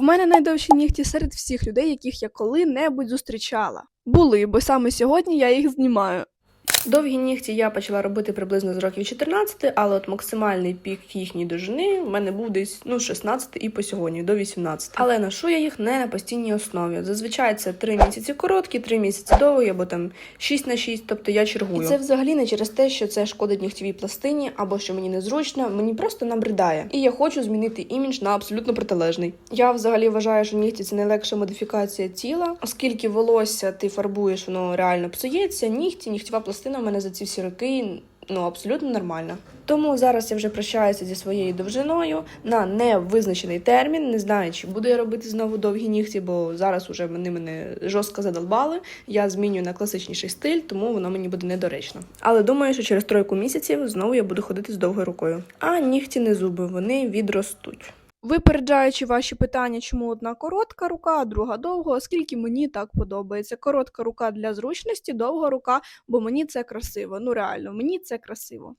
В мене найдовші нігті серед всіх людей, яких я коли-небудь зустрічала. Були, бо саме сьогодні я їх знімаю. Довгі нігті я почала робити приблизно з років 14, але от максимальний пік їхньої довжини в мене був десь ну 16 і по сьогодні до 18. Але ношу я їх не на постійній основі. Зазвичай це 3 місяці короткі, 3 місяці довгі, або там 6 на 6, тобто я чергую. І це взагалі не через те, що це шкодить нігтєвій пластині, або що мені незручно, мені просто набридає. І я хочу змінити імідж на абсолютно протилежний. Я взагалі вважаю, що нігті це найлегша модифікація тіла, оскільки волосся ти фарбуєш, воно реально псується. Нігті, нігтєва пластина в мене за ці всі роки ну абсолютно нормальна. Тому зараз я вже прощаюся зі своєю довжиною на невизначений термін. Не знаю, чи буду я робити знову довгі нігті, бо зараз уже вони мене жорстко задолбали. Я змінюю на класичніший стиль, тому воно мені буде недоречно. Але думаю, що через тройку місяців знову я буду ходити з довгою рукою. А нігті не зуби, вони відростуть. Випереджаючи ваші питання, чому одна коротка рука, а друга довга, оскільки мені так подобається. Коротка рука для зручності, довга рука, бо мені це красиво. Ну реально, мені це красиво.